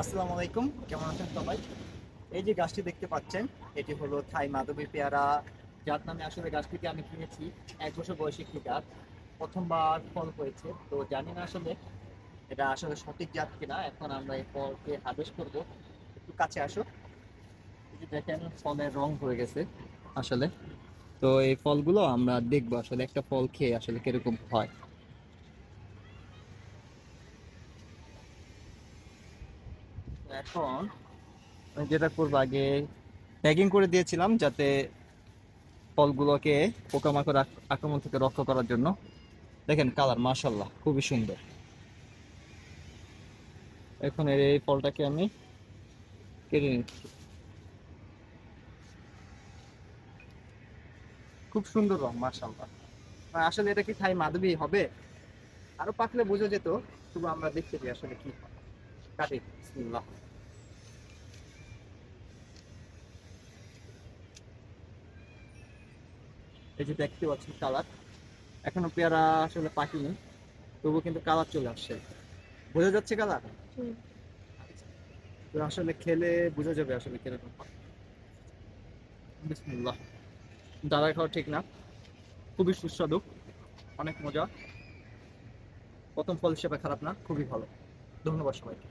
আসসালামু আলাইকুম। কেমন আছেন সবাই? এই যে গাছটি দেখতে পাচ্ছেন, এটি হলো থাই মাধবী পেয়ারা। যার নামে আসলে গাছটিকে আমি কিনেছি। এক বছর বয়সী একটি গাছ। প্রথমবার ফল হয়েছে। তো জানি না আসলে এটা আসলে সঠিক জাত কিনা। এখন আমরা এই ফলকে হারভেস্ট করব। একটু কাছে আসো দেখেন, ফলের রং হয়ে গেছে আসলে। তো এই ফলগুলো আমরা দেখব আসলে একটা ফল খেয়ে আসলে কীরকম হয়। এখন আমি যেটা করব আগে প্যাকিং করে দিয়েছিলাম যাতে ফলগুলোকে পোকামাকড় আক্রমণ থেকে রক্ষা করার জন্য। দেখেন কালার মাশাল্লাহ খুবই সুন্দর। এখন এর এই ফলটাকে আমি কেটে নিচ্ছি। খুব সুন্দর রং মাশাল্লাহ আসলে এটা কি থাই মাধবী হবে? আরও পাকলে বোঝা যেত শুধু আমরা দেখতে আসলে কি হয়। কাটি বিসমিল্লাহ এই যে দেখতে কালার এখনও পেয়ারা আসলে পাকিনি তবু কিন্তু কালার চলে আসছে। বোঝা যাচ্ছে কালার? তো আসলে খেলে বোঝা যাবে আসলে কীরকম বিসমিল্লাহ। দাদা খাওয়া ঠিক না। খুবই সুস্বাদু। অনেক মজা। প্রথম ফল হিসেবে খারাপ না খুবই ভালো। ধন্যবাদ সবাইকে।